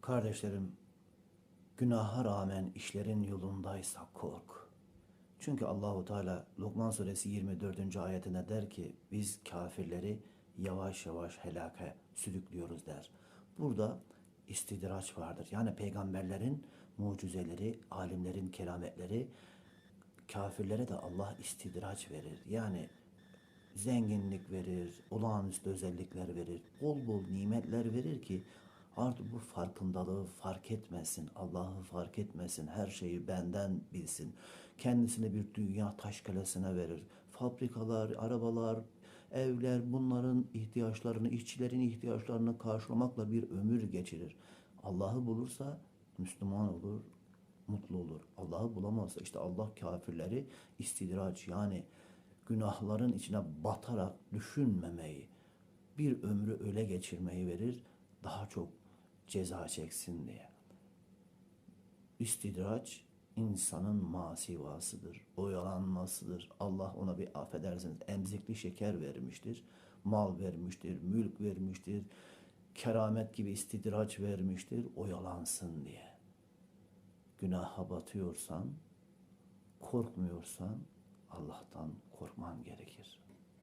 Kardeşlerim, günaha rağmen işlerin yolundaysa kork. Çünkü Allahu Teala Lokman suresi 24. ayetine der ki biz kafirleri yavaş yavaş helake sürüklüyoruz der. Burada istidraç vardır. Yani peygamberlerin mucizeleri, alimlerin kerametleri kafirlere de Allah istidraç verir. Yani zenginlik verir, olağanüstü özellikler verir, bol bol nimetler verir ki artık bu farkındalığı fark etmesin, Allah'ı fark etmesin, her şeyi benden bilsin. Kendisine bir dünya taş kalesine verir. Fabrikalar, arabalar, evler bunların ihtiyaçlarını, işçilerin ihtiyaçlarını karşılamakla bir ömür geçirir. Allah'ı bulursa Müslüman olur, mutlu olur. Allah'ı bulamazsa işte Allah kafirleri istidraç yani günahların içine batarak düşünmemeyi, bir ömrü öyle geçirmeyi verir, daha çok ceza çeksin diye. İstidraç insanın masivasıdır, oyalanmasıdır. Allah ona bir affedersiniz emzikli şeker vermiştir, mal vermiştir, mülk vermiştir, keramet gibi istidraç vermiştir, oyalansın diye. Günaha batıyorsan, korkmuyorsan Allah'tan.